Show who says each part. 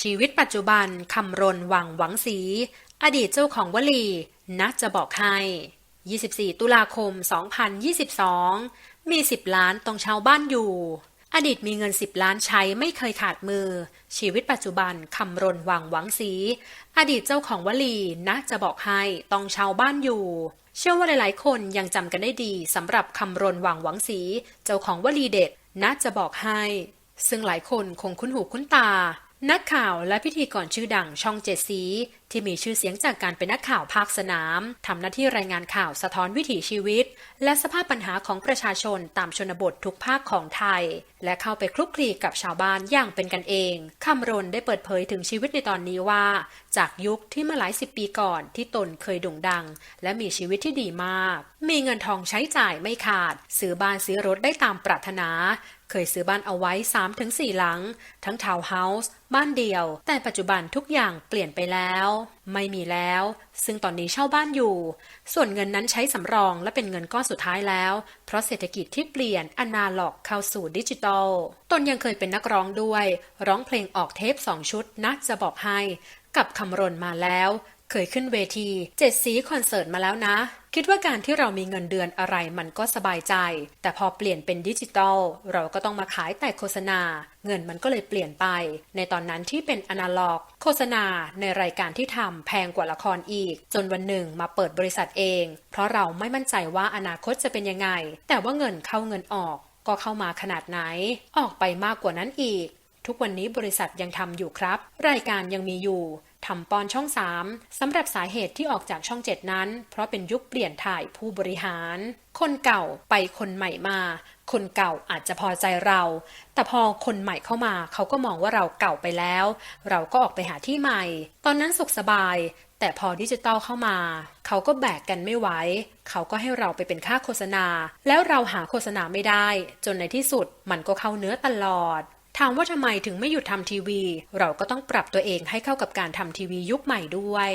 Speaker 1: ชีวิตปัจจุบันคำรณวังหวังสี อดีตเจ้าของวลี นักจะบอกให้ 24 ตุลาคม 2022 มี 10 ล้านต้องเช่าบ้านอยู่ อดีตมีเงิน 10 ล้านใช้ไม่เคยขาดมือ ชีวิตปัจจุบันคำรณวังหวังสี อดีตเจ้าของวลีนักจะบอกให้ต้องเช่าบ้านอยู่เชื่อว่าหลาย ๆ คนยังจำกันได้ดีสำหรับคำรณวังหวังสี เจ้าของวลีเด็ดนักจะบอกให้ ซึ่งหลายคนคงคุ้นหูคุ้นตา นักข่าวและพิธีกรชื่อดังช่องเจ็ดสี ที่มีชื่อเสียงจากการเป็นนักข่าวภาคสนามทำหน้าที่รายงานข่าวสะท้อนวิถีชีวิต และสภาพปัญหาของประชาชนตามชนบททุกภาคของไทย และเข้าไปคลุกคลีกับชาวบ้านอย่างเป็นกันเองคำรณได้เปิดเผยถึงชีวิตในตอนนี้ว่า จากยุคที่เมื่อหลายสิบปีก่อนที่ตนเคยโด่งดัง และมีชีวิตที่ดีมาก มีเงินทองใช้จ่ายไม่ขาด ซื้อบ้านซื้อรถได้ตามปรารถนาเคยซื้อบ้านเอาไว้ 3-4 หลัง ทั้งทาวน์เฮาส์ บ้านเดียว แต่ปัจจุบันทุกอย่างเปลี่ยนไปแล้วไม่มีแล้ว ซึ่งตอนนี้เช่าบ้านอยู่ ส่วนเงินนั้นใช้สำรองและเป็นเงินก้อนสุดท้ายแล้ว เพราะเศรษฐกิจที่เปลี่ยนอนาล็อกเข้าสู่ดิจิตอลตนยังเคยเป็นนักร้องด้วย ร้องเพลงออกเทปสองชุดนะจะบอกให้ กับคำรนมาแล้ว เคยขึ้นเวทีเจ็ดสีคอนเสิร์ตมาแล้วนะ คิดว่าการที่เรามีเงินเดือนอะไรมันก็สบายใจ แต่พอเปลี่ยนเป็นดิจิตอลเราก็ต้องมาขายแต่โฆษณา เงินมันก็เลยเปลี่ยนไป ในตอนนั้นที่เป็นอนาล็อก โฆษณาในรายการที่ทำแพงกว่าละครอีก จนวันหนึ่งมาเปิดบริษัทเอง เพราะเราไม่มั่นใจว่าอนาคตจะเป็นยังไง แต่ว่าเงินเข้าเงินออก ก็เข้ามาขนาดไหน ออกไปมากกว่านั้นอีก ทุกวันนี้บริษัทยังทำอยู่ครับ รายการยังมีอยู่ ทำปอนช่อง 3 สำหรับสาเหตุที่ออกจากช่อง 7 นั้น เพราะเป็นยุคเปลี่ยนถ่ายผู้บริหาร คนเก่าไปคนใหม่มา คนเก่าอาจจะพอใจเรา แต่พอคนใหม่เข้ามา เขาก็มองว่าเราเก่าไปแล้ว เราก็ออกไปหาที่ใหม่ ตอนนั้นสุขสบาย แต่พอดิจิตอลเข้ามา เขาก็แบกกันไม่ไหวเขาก็ให้เราไปเป็นค่าโฆษณา แล้วเราหาโฆษณาไม่ได้ จนในที่สุดมันก็เข้าเนื้อตลอด ถามว่าทำไมถึงไม่หยุดทำทีวี เราก็ต้องปรับตัวเองให้เข้ากับการทำทีวียุคใหม่ด้วย